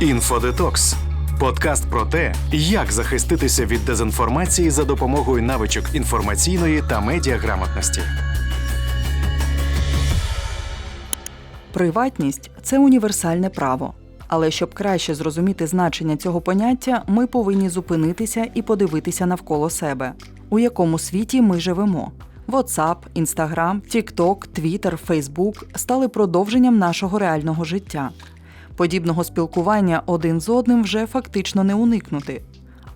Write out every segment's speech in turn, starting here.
Інфодетокс подкаст про те, як захиститися від дезінформації за допомогою навичок інформаційної та медіаграмотності. Приватність це універсальне право. Але щоб краще зрозуміти значення цього поняття, ми повинні зупинитися і подивитися навколо себе, у якому світі ми живемо. WhatsApp, Instagram, TikTok, Twitter, Facebook стали продовженням нашого реального життя. Подібного спілкування один з одним вже фактично не уникнути.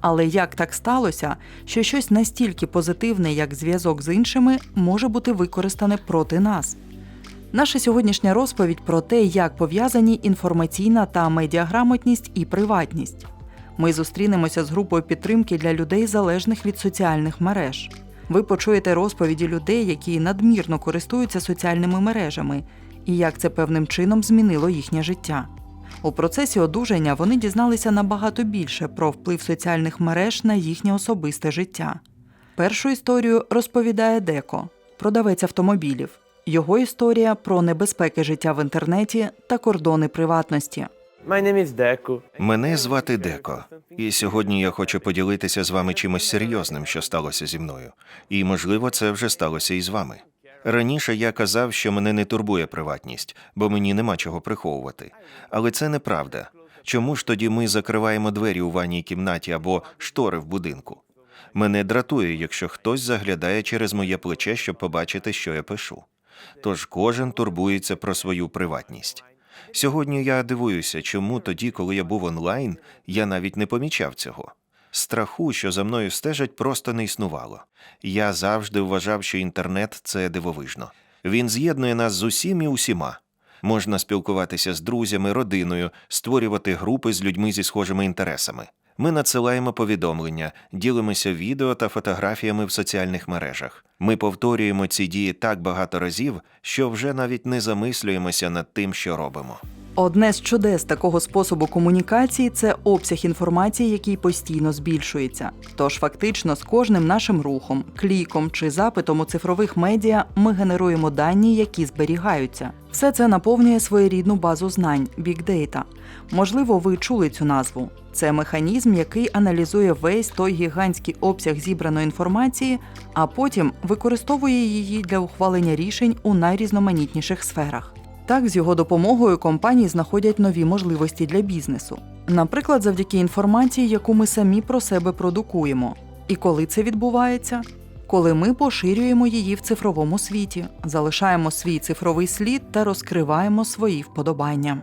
Але як так сталося, що щось настільки позитивне, як зв'язок з іншими, може бути використане проти нас? Наша сьогоднішня розповідь про те, як пов'язані інформаційна та медіаграмотність і приватність. Ми зустрінемося з групою підтримки для людей, залежних від соціальних мереж. Ви почуєте розповіді людей, які надмірно користуються соціальними мережами, і як це певним чином змінило їхнє життя. У процесі одужання вони дізналися набагато більше про вплив соціальних мереж на їхнє особисте життя. Першу історію розповідає Деко, продавець автомобілів. Його історія про небезпеки життя в інтернеті та кордони приватності. Мене звати Деко, і сьогодні я хочу поділитися з вами чимось серйозним, що сталося зі мною. І, можливо, це вже сталося і з вами. Раніше я казав, що мене не турбує приватність, бо мені нема чого приховувати. Але це неправда. Чому ж тоді ми закриваємо двері у ванній кімнаті або штори в будинку? Мене дратує, якщо хтось заглядає через моє плече, щоб побачити, що я пишу. Тож кожен турбується про свою приватність. Сьогодні я дивуюся, чому тоді, коли я був онлайн, я навіть не помічав цього. Страху, що за мною стежать, просто не існувало. Я завжди вважав, що інтернет це дивовижно. Він з'єднує нас з усім і усіма. Можна спілкуватися з друзями, родиною, створювати групи з людьми зі схожими інтересами. Ми надсилаємо повідомлення, ділимося відео та фотографіями в соціальних мережах. Ми повторюємо ці дії так багато разів, що вже навіть не замислюємося над тим, що робимо. Одне з чудес такого способу комунікації це обсяг інформації, який постійно збільшується. Тож фактично з кожним нашим рухом, кліком чи запитом у цифрових медіа ми генеруємо дані, які зберігаються. Все це наповнює своєрідну базу знань Data. Можливо, ви чули цю назву. Це механізм, який аналізує весь той гігантський обсяг зібраної інформації, а потім використовує її для ухвалення рішень у найрізноманітніших сферах. Так, з його допомогою компанії знаходять нові можливості для бізнесу. Наприклад, завдяки інформації, яку ми самі про себе продукуємо. І коли це відбувається? Коли ми поширюємо її в цифровому світі, залишаємо свій цифровий слід та розкриваємо свої вподобання.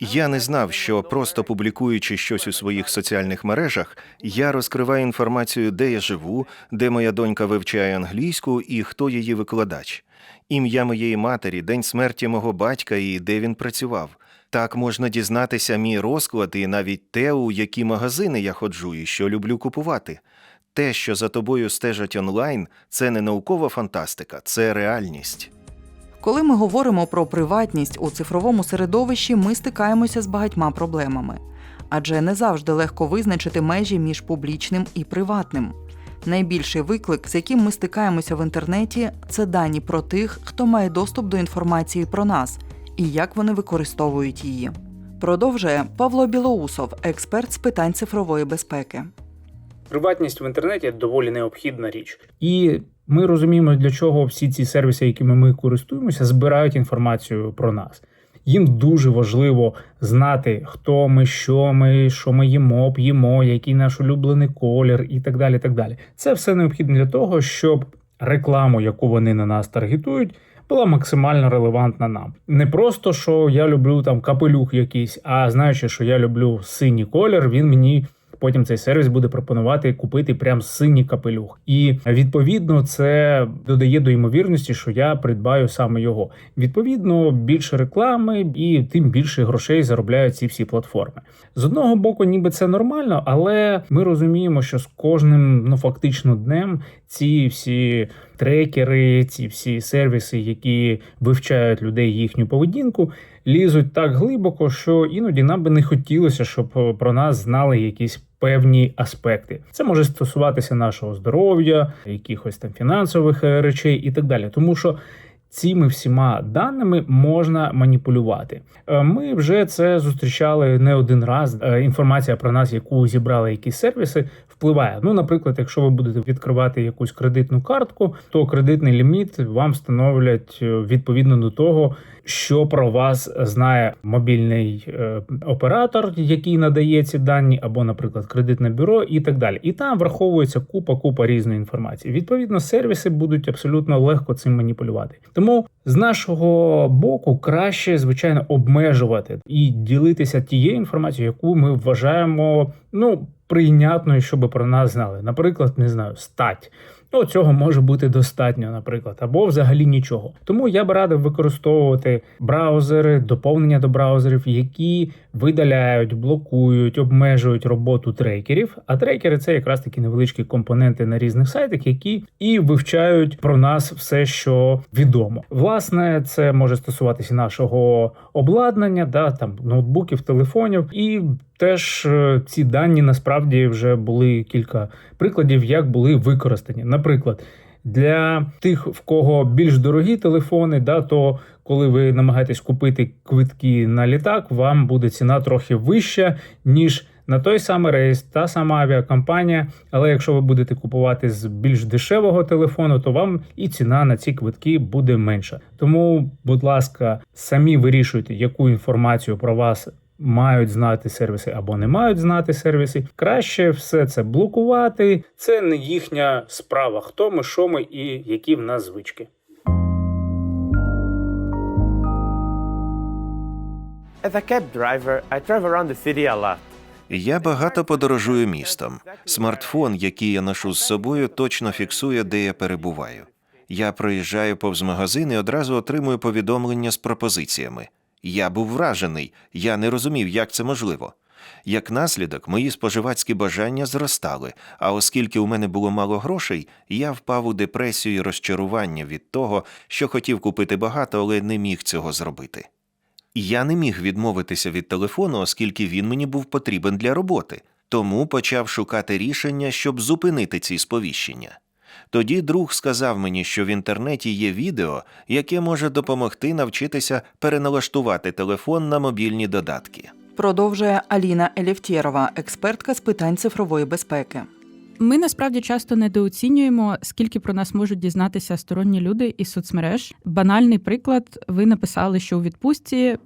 Я не знав, що просто публікуючи щось у своїх соціальних мережах, я розкриваю інформацію, де я живу, де моя донька вивчає англійську і хто її викладач, ім'я моєї матері, день смерті мого батька і де він працював. Так можна дізнатися мій розклад і навіть те, у які магазини я ходжу і що люблю купувати. Те, що за тобою стежать онлайн, це не наукова фантастика, це реальність. Коли ми говоримо про приватність у цифровому середовищі, ми стикаємося з багатьма проблемами. Адже не завжди легко визначити межі між публічним і приватним. Найбільший виклик, з яким ми стикаємося в інтернеті, це дані про тих, хто має доступ до інформації про нас і як вони використовують її. Продовжує Павло Білоусов, експерт з питань цифрової безпеки. Приватність в інтернеті доволі необхідна річ, і ми розуміємо, для чого всі ці сервіси, якими ми користуємося, збирають інформацію про нас. Їм дуже важливо знати, хто ми, що ми, що ми їмо, п'ємо, який наш улюблений колір, і так далі. так далі. Це все необхідно для того, щоб рекламу, яку вони на нас таргетують, була максимально релевантна нам. Не просто що я люблю там капелюх якийсь, а знаючи, що я люблю синій колір, він мені. Потім цей сервіс буде пропонувати купити прям синій капелюх, і відповідно це додає до ймовірності, що я придбаю саме його. Відповідно, більше реклами і тим більше грошей заробляють ці всі платформи. З одного боку, ніби це нормально, але ми розуміємо, що з кожним ну фактично днем ці всі трекери, ці всі сервіси, які вивчають людей їхню поведінку, лізуть так глибоко, що іноді нам би не хотілося, щоб про нас знали якісь певні аспекти. Це може стосуватися нашого здоров'я, якихось там фінансових е, речей і так далі, тому що. Цими всіма даними можна маніпулювати. Е, Ми вже це зустрічали не один раз. Е, Інформація про нас, яку зібрали якісь сервіси, впливає. Ну, наприклад, якщо ви будете відкривати якусь кредитну картку, то кредитний ліміт вам встановлять е, відповідно до того, що про вас знає мобільний оператор, який надає ці дані, або, наприклад, кредитне бюро, і так далі. І там враховується купа купа різної інформації. Відповідно, сервіси будуть абсолютно легко цим маніпулювати. Тому з нашого боку краще, звичайно, обмежувати і ділитися тією інформацією, яку ми вважаємо ну прийнятною, щоб про нас знали. Наприклад, не знаю, стать. Ну, цього може бути достатньо, наприклад, або взагалі нічого. Тому я б радив використовувати браузери, доповнення до браузерів, які видаляють, блокують, обмежують роботу трекерів. А трекери це якраз такі невеличкі компоненти на різних сайтах, які і вивчають про нас все, що відомо. Власне, це може стосуватися нашого обладнання, да там ноутбуків, телефонів, і теж е, ці дані насправді вже були кілька прикладів, як були використані. Наприклад, для тих, в кого більш дорогі телефони, да, то коли ви намагаєтесь купити квитки на літак, вам буде ціна трохи вища, ніж на той самий рейс, та сама авіакомпанія. Але якщо ви будете купувати з більш дешевого телефону, то вам і ціна на ці квитки буде менша. Тому, будь ласка, самі вирішуйте, яку інформацію про вас мають знати сервіси або не мають знати сервіси. Краще все це блокувати. Це не їхня справа. Хто ми, що ми і які в нас звички. As a cab driver, I drive around the city a lot. Я багато подорожую містом. Смартфон, який я ношу з собою, точно фіксує, де я перебуваю. Я проїжджаю повз магазин і одразу отримую повідомлення з пропозиціями. Я був вражений, я не розумів, як це можливо. Як наслідок, мої споживацькі бажання зростали, а оскільки у мене було мало грошей, я впав у депресію і розчарування від того, що хотів купити багато, але не міг цього зробити. Я не міг відмовитися від телефону, оскільки він мені був потрібен для роботи, тому почав шукати рішення, щоб зупинити ці сповіщення. Тоді друг сказав мені, що в інтернеті є відео, яке може допомогти навчитися переналаштувати телефон на мобільні додатки. Продовжує Аліна Елєвтєрова, експертка з питань цифрової безпеки. Ми насправді часто недооцінюємо, скільки про нас можуть дізнатися сторонні люди із соцмереж. Банальний приклад: ви написали, що у відпустці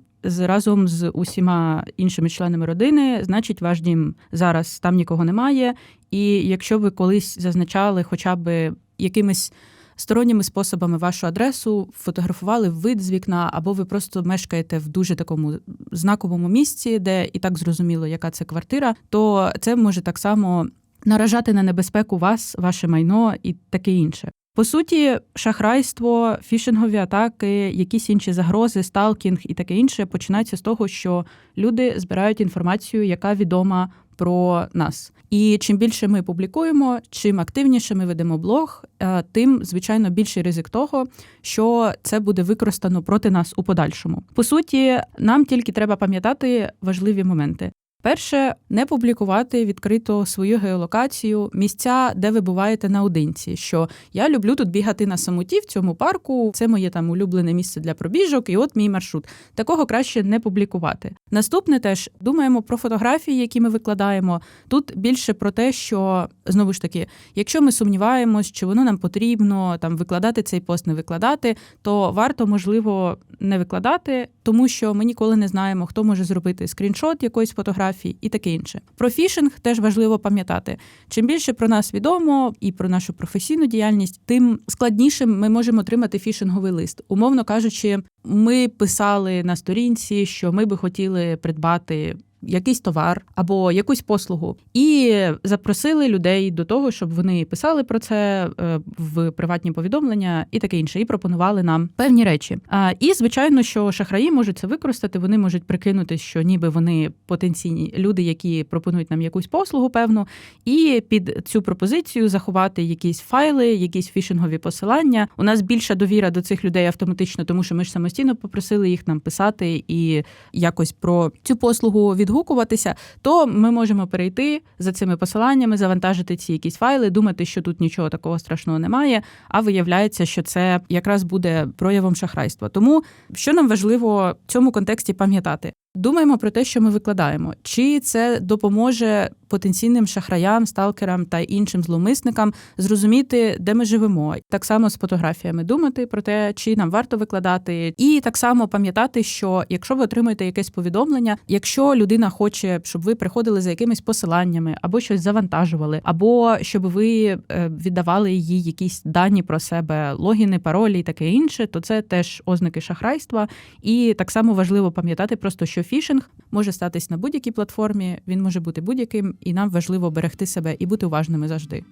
разом з усіма іншими членами родини, значить, ваш дім зараз там нікого немає. І якщо ви колись зазначали, хоча б якимись. Сторонніми способами вашу адресу фотографували вид з вікна, або ви просто мешкаєте в дуже такому знаковому місці, де і так зрозуміло, яка це квартира, то це може так само наражати на небезпеку вас, ваше майно і таке інше. По суті, шахрайство, фішингові атаки, якісь інші загрози, сталкінг і таке інше починаються з того, що люди збирають інформацію, яка відома про нас. І чим більше ми публікуємо, чим активніше ми ведемо блог, е, тим звичайно більший ризик того, що це буде використано проти нас у подальшому. По суті, нам тільки треба пам'ятати важливі моменти. Перше, не публікувати відкрито свою геолокацію, місця, де ви буваєте наодинці. Що я люблю тут бігати на самоті в цьому парку. Це моє там улюблене місце для пробіжок, і от мій маршрут. Такого краще не публікувати. Наступне теж думаємо про фотографії, які ми викладаємо. Тут більше про те, що знову ж таки, якщо ми сумніваємось, чи воно нам потрібно там викладати цей пост, не викладати, то варто можливо не викладати, тому що ми ніколи не знаємо, хто може зробити скріншот якоїсь фотографії і таке інше. Про фішинг теж важливо пам'ятати. Чим більше про нас відомо і про нашу професійну діяльність, тим складнішим ми можемо отримати фішинговий лист. Умовно кажучи, ми писали на сторінці, що ми би хотіли придбати. Якийсь товар або якусь послугу, і запросили людей до того, щоб вони писали про це е, в приватні повідомлення і таке інше, і пропонували нам певні речі. І звичайно, що шахраї можуть це використати. Вони можуть прикинути, що ніби вони потенційні люди, які пропонують нам якусь послугу, певну, і під цю пропозицію заховати якісь файли, якісь фішингові посилання. У нас більша довіра до цих людей автоматично, тому що ми ж самостійно попросили їх нам писати і якось про цю послугу відгукувати відгукуватися, то ми можемо перейти за цими посиланнями, завантажити ці якісь файли, думати, що тут нічого такого страшного немає. А виявляється, що це якраз буде проявом шахрайства. Тому що нам важливо в цьому контексті пам'ятати. Думаємо про те, що ми викладаємо, чи це допоможе потенційним шахраям, сталкерам та іншим зловмисникам зрозуміти, де ми живемо. Так само з фотографіями думати про те, чи нам варто викладати, і так само пам'ятати, що якщо ви отримуєте якесь повідомлення, якщо людина хоче, щоб ви приходили за якимись посиланнями або щось завантажували, або щоб ви е, віддавали їй якісь дані про себе, логіни, паролі і таке інше, то це теж ознаки шахрайства. І так само важливо пам'ятати просто, що фішинг може статись на будь-якій платформі, він може бути будь-яким, і нам важливо берегти себе і бути уважними завжди.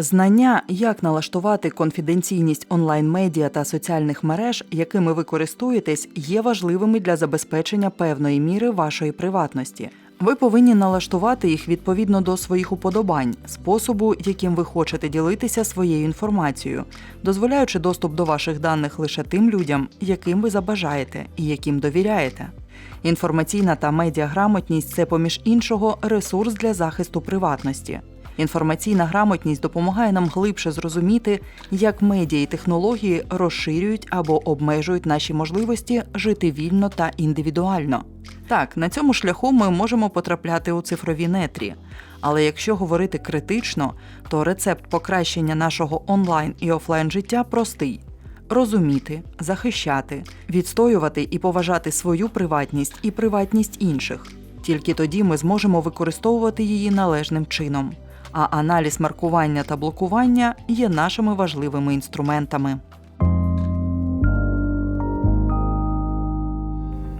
Знання, як налаштувати конфіденційність онлайн-медіа та соціальних мереж, якими ви користуєтесь, є важливими для забезпечення певної міри вашої приватності. Ви повинні налаштувати їх відповідно до своїх уподобань, способу, яким ви хочете ділитися своєю інформацією, дозволяючи доступ до ваших даних лише тим людям, яким ви забажаєте і яким довіряєте. Інформаційна та медіаграмотність це, поміж іншого, ресурс для захисту приватності. Інформаційна грамотність допомагає нам глибше зрозуміти, як медіа і технології розширюють або обмежують наші можливості жити вільно та індивідуально. Так, на цьому шляху ми можемо потрапляти у цифрові нетрі. Але якщо говорити критично, то рецепт покращення нашого онлайн і офлайн життя простий: розуміти, захищати, відстоювати і поважати свою приватність і приватність інших. Тільки тоді ми зможемо використовувати її належним чином. А аналіз маркування та блокування є нашими важливими інструментами.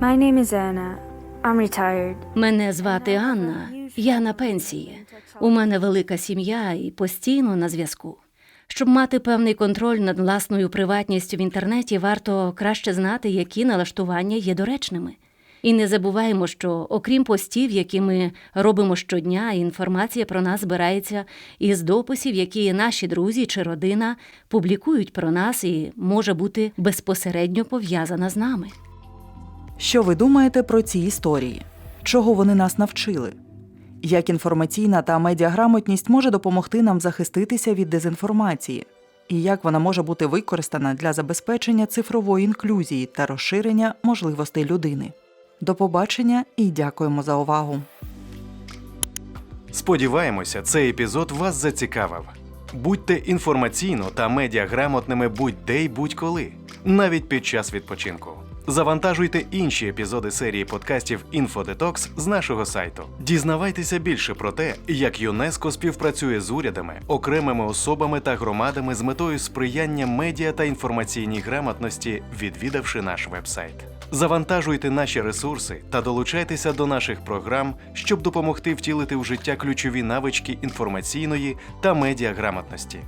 My name is Anna. I'm retired. Мене звати Анна. Я на пенсії. У мене велика сім'я і постійно на зв'язку. Щоб мати певний контроль над власною приватністю в інтернеті, варто краще знати, які налаштування є доречними. І не забуваємо, що окрім постів, які ми робимо щодня, інформація про нас збирається із дописів, які наші друзі чи родина публікують про нас і може бути безпосередньо пов'язана з нами. Що ви думаєте про ці історії? Чого вони нас навчили? Як інформаційна та медіаграмотність може допомогти нам захиститися від дезінформації? І як вона може бути використана для забезпечення цифрової інклюзії та розширення можливостей людини? До побачення і дякуємо за увагу! Сподіваємося, цей епізод вас зацікавив. Будьте інформаційно та медіаграмотними будь-де й будь-коли, навіть під час відпочинку. Завантажуйте інші епізоди серії подкастів InfoDetox з нашого сайту. Дізнавайтеся більше про те, як ЮНЕСКО співпрацює з урядами, окремими особами та громадами з метою сприяння медіа та інформаційній грамотності, відвідавши наш вебсайт. Завантажуйте наші ресурси та долучайтеся до наших програм, щоб допомогти втілити в життя ключові навички інформаційної та медіаграмотності.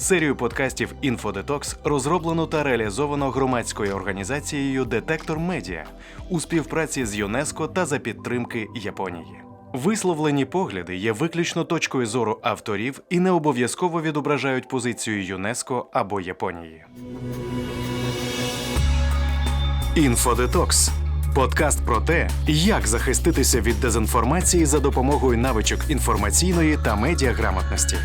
Серію подкастів InfoDetox розроблено та реалізовано громадською організацією Детектор Медіа у співпраці з ЮНЕСКО та за підтримки Японії. Висловлені погляди є виключно точкою зору авторів і не обов'язково відображають позицію ЮНЕСКО або Японії. InfoDetox – подкаст про те, як захиститися від дезінформації за допомогою навичок інформаційної та медіаграмотності.